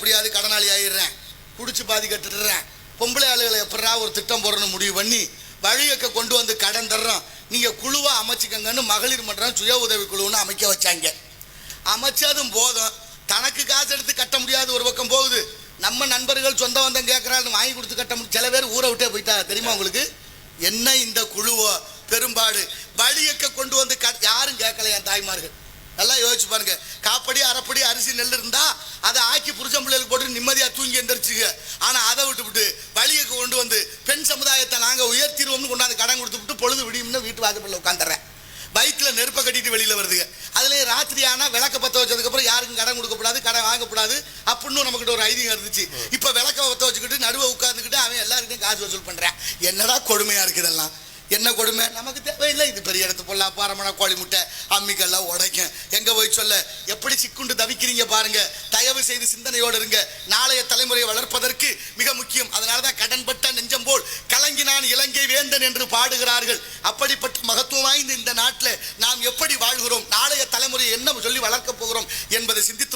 எப்படியாவது கடனாளி ஆயிடுறேன். குடிச்சு பாதி கட்டுடுறேன். பொம்பளை ஆளுகளை எப்படா ஒரு திட்டம் போடணும்னு முடிவு பண்ணி வழியக்க கொண்டு வந்து கடன் தர்றோம். நீங்கள் குழுவாக அமைச்சிக்கங்கன்னு மகளிர் மன்றம் சுய உதவி குழுன்னு அமைக்க வச்சாங்க. அமைச்சதும் போதும். தனக்கு காசு எடுத்து கட்ட முடியாத ஒரு பக்கம் போகுது. நம்ம நண்பர்கள் சொந்த வந்தம் கேட்குறான்னு வாங்கி கொடுத்து கட்ட முடியும். சில பேர் ஊரை விட்டே போயிட்டா தெரியுமா உங்களுக்கு? என்ன இந்த குழுவோ? பெரும்பாடு. வழியக்க கொண்டு வந்து க யாரும் கேட்கல என் தாய்மார்கள். நல்லா யோசிச்சு பாருங்க. காப்படி அரைப்படி அரிசி நெல் இருந்தால் அதை ஆக்கி புருஷன் பிள்ளைகளுக்கு போட்டு நிம்மதியாக தூங்கி எந்திரிச்சுங்க ஆனால் அதை விட்டு விட்டு கொண்டு வந்து பெண் சமுதாயத்தை நாங்கள் உயர்த்திடுவோம்னு கொண்டாந்து கடன் கொடுத்து விட்டு பொழுது விடியும்னு வீட்டு வாசப்படில் உட்காந்துறேன் பைக்கில் நெருப்பை கட்டிட்டு வெளியில் வருதுங்க. அதுலேயே ராத்திரி ஆனால் விளக்க பற்ற வச்சதுக்கப்புறம் யாருக்கும் கடன் கொடுக்கக்கூடாது கடன் வாங்கக்கூடாது அப்படின்னு நம்மக்கிட்ட ஒரு ஐதீகம் இருந்துச்சு. இப்போ விளக்க பற்ற வச்சுக்கிட்டு நடுவை உட்காந்துக்கிட்டு அவன் எல்லாருக்கும் காசு வசூல் பண்ணுறேன் என்னடா கொடுமையாக இருக்குதெல்லாம் என்ன கொடுமை? நமக்கு தேவையில்லை. இது பெரிய இடத்து போல அப்பாரமான கோழி முட்டை அம்மிக்கெல்லாம் உடைக்கும். எங்கே போய் சொல்ல? எப்படி சிக்குண்டு தவிக்கிறீங்க பாருங்க. தயவு செய்து சிந்தனையோடு இருங்க. நாளைய தலைமுறையை வளர்ப்பதற்கு மிக முக்கியம். அதனால தான் கடன்பட்ட நெஞ்சம் போல் கலங்கினான் இலங்கை வேந்தன் என்று பாடுகிறார்கள். அப்படிப்பட்ட மகத்துவம் வாய்ந்த இந்த நாட்டில் நாம் எப்படி வாழ்கிறோம்? நாளைய தலைமுறையை என்ன சொல்லி வளர்க்க போகிறோம் என்பதை சிந்தித்து